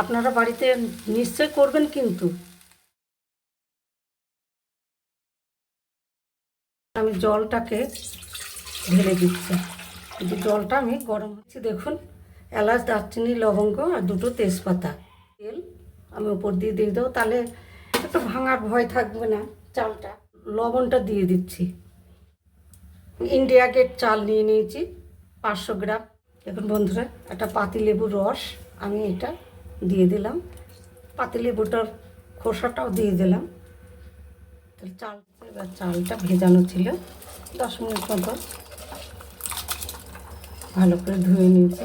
আপনারা বাড়িতে নিশ্চয় করবেন কিন্তু। আমি জলটাকে ঢেলে দিচ্ছি। কিন্তু জলটা আমি গরম হচ্ছে দেখুন, এলাচ, দারচিনি, লবঙ্গ আর দুটো তেজপাতা। তেল আমি উপর দিয়ে দিয়ে দেবো, তাহলে একটু ভাঙার ভয় থাকবে না চালটা। লবণটা দিয়ে দিচ্ছি। ইন্ডিয়া গেট চাল নিয়ে নিয়েছি, পাঁচশো গ্রাম। এখন বন্ধুরা, একটা পাতিলেবুর রস, আমি এটা দিয়ে দিলাম। পাতিলেবুটার খোসাটাও দিয়ে দিলাম। তাহলে চাল, এবার চালটা ভেজানো ছিল। দশ মিনিট মতো ভালো করে ধুয়ে নিয়েছি।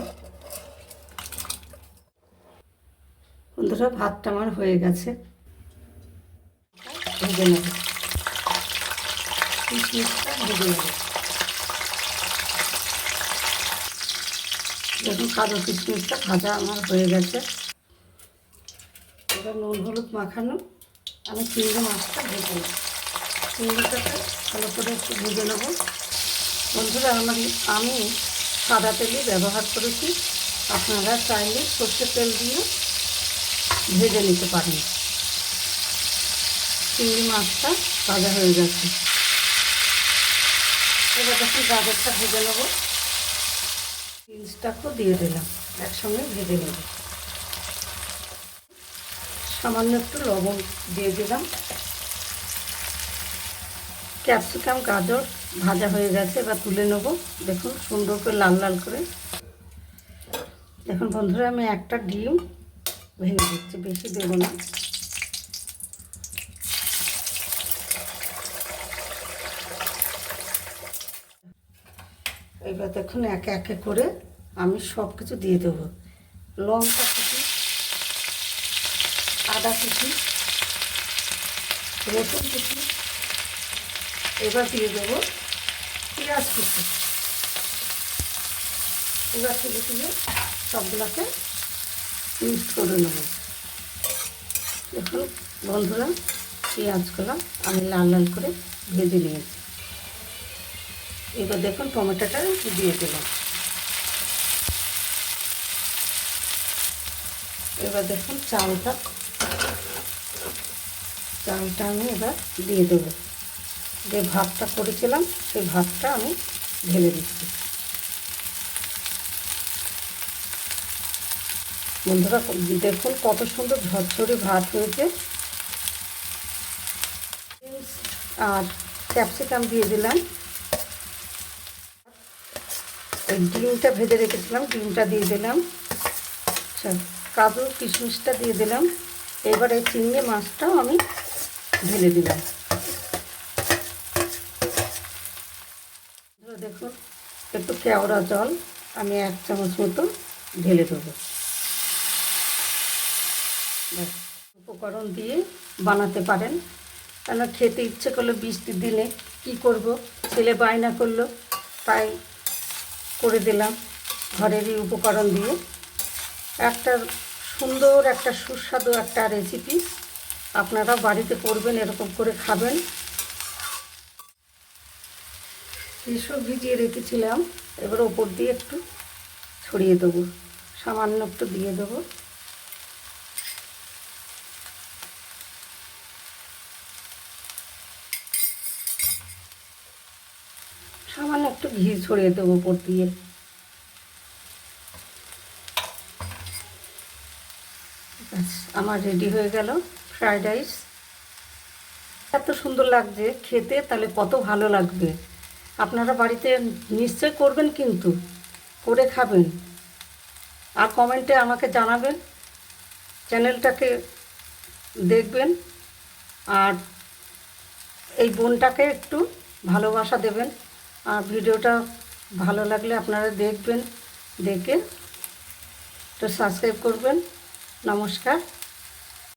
বন্ধুরা, ভাতটা আমার হয়ে গেছে। ভেজে নেব। কিশমিশটা ভেজে নেব। দেখুন কাজু কিশমিশটা ভাজা আমার হয়ে গেছে। এবার নুন, হলুদ মাখানো। আমি চিংড়ি মাছটা ভেজে নেব। চিংড়িটাকে ভালো করে একটু ভেজে নেব। বন্ধুরা, আমার আমি সাদা তেলই ব্যবহার করেছি। আপনারা চাইলে সর্ষের তেল দিয়ে ভেজে নিতে পারেন। চিংড়ি মাছটা ভাজা হয়ে গেছে। এবার যখন গাজরটা ভেজে নেব। বিনসটাকেও দিয়ে দিলাম। একসঙ্গে ভেজে নেব। সামান্য একটু লবণ দিয়ে দিলাম। ক্যাপসিকাম, গাজর ভাজা হয়ে গেছে, এবার তুলে নেব। দেখুন, সুন্দর করে লাল লাল করে। দেখুন বন্ধুরা, আমি একটা ডিম ভেঙে দিচ্ছি, বেশি দেবো না। এবার দেখুন, একে একে করে আমি সব কিছু দিয়ে দেবো। লঙ্কা আদা কুচি, রসুন কুচি, এবার দিয়ে দেবো পেঁয়াজ কুচি। এবার তুলে তুলে সবগুলোকে মিক্স করে নেব। দেখুন বন্ধুরা, পেঁয়াজগুলো আমি লাল লাল করে ভেজে নিয়েছি। এবার দেখুন টমেটোটা দিয়ে দিলাম। এবার দেখুন চালটা চালটা আমি এবার দিয়ে দেবো। যে ভাতটা করেছিলাম, সেই ভাতটা আমি ঢেলে দিচ্ছি। বন্ধুরা, দেখুন কত সুন্দর ঝরঝরে ভাত হয়েছে। আর ক্যাপসিকাম দিয়ে দিলাম। ওই ডিমটা ভেজে রেখেছিলাম, ডিমটা দিয়ে দিলাম। আচ্ছা কাজু কিশমিশটা দিয়ে দিলাম। এবার এই চিংড়ি মাছটাও আমি ঢেলে দিলাম। দেখুন, একটু কেওড়া জল আমি এক চামচ মতো ঢেলে দেবো। উপকরণ দিয়ে বানাতে পারেন। কেন খেতে ইচ্ছে করল বৃষ্টির দিনে কি করব, ছেলে বায়না করল, তাই করে দিলাম ঘরেরই উপকরণ দিয়ে। একটা সুন্দর একটা সুস্বাদু একটা রেসিপি আপনারা বাড়িতে করবেন, এরকম করে খাবেন। এসব ভিজিয়ে রেখেছিলাম। এবার ওপর দিয়ে একটু ছড়িয়ে দেবো। সামান্য একটু দিয়ে দেবো। সামান্য একটু ঘি ছড়িয়ে দেবো ওপর দিয়ে। আমার রেডি হয়ে গেল ফ্রায়েড রাইস এত সুন্দর লাগছে খেতে, তাহলে কত ভালো লাগবে। আপনারা বাড়িতে নিশ্চয় করবেন কিন্তু, করে খাবেন। আর কমেন্টে আমাকে জানাবেন চ্যানেলটাকে দেখবেন, আর এই বোনটাকে একটু ভালোবাসা দেবেন। আর ভিডিওটা ভালো লাগলে আপনারা দেখবেন, দেখে একটু সাবস্ক্রাইব করবেন। নমস্কার।